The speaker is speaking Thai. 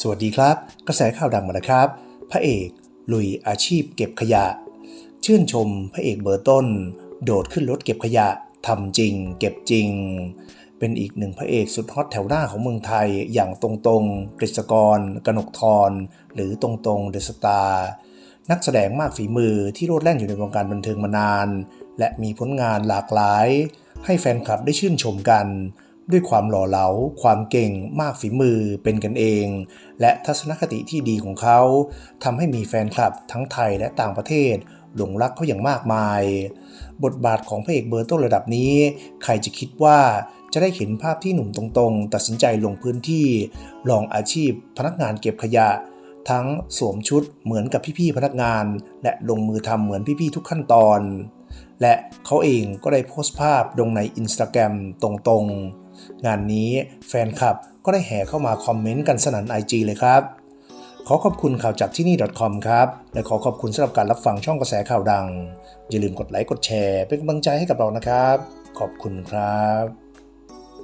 สวัสดีครับ กระแสข่าวดังมาแล้วครับ พระเอกลุยอาชีพเก็บขยะ ชื่นชมพระเอกเบอร์ต้น โดดขึ้นรถเก็บขยะทำจริง เก็บจริง เป็นอีกหนึ่งพระเอกสุดฮอตแถวหน้าของเมืองไทยอย่างตรงๆกฤษกร กนกทร หรือตรงๆเดอะสตาร์นักแสดงมากฝีมือที่โลดแล่นอยู่ในวงการบันเทิงมานาน และมีผลงานหลากหลาย ให้แฟนคลับได้ชื่นชมกัน ด้วยความหล่อเหลา ความเก่ง มากฝีมือ เป็นกันเอง และทัศนคติที่ดีของเขาทำให้มีแฟนคลับทั้งไทยและต่างประเทศ หลงรักเขาอย่างมากมาย บทบาทของพระเอกเบอร์ต้นระดับนี้ ใครจะคิดว่าจะได้เห็นภาพที่หนุ่มตรงๆ ตัดสินใจลงพื้นที่ ลองอาชีพพนักงานเก็บขยะ ทั้งสวมชุดเหมือนกับพี่ๆพนักงาน และลงมือทำเหมือนพี่ๆทุกขั้นตอน และเขาเองก็ได้โพสต์ภาพลงในอินสตาแกรมตรงๆ งานนี้แฟนคลับก็ได้แห่เข้ามาคอมเมนต์กันสนั่นไอจีเลยครับ ขอขอบคุณข่าวจากที่นี่ .com ครับ และขอขอบคุณสำหรับการรับฟังช่องกระแสข่าวดัง อย่าลืมกดไลค์กดแชร์ เป็นกำลังใจให้กับเรานะครับ ขอบคุณครับ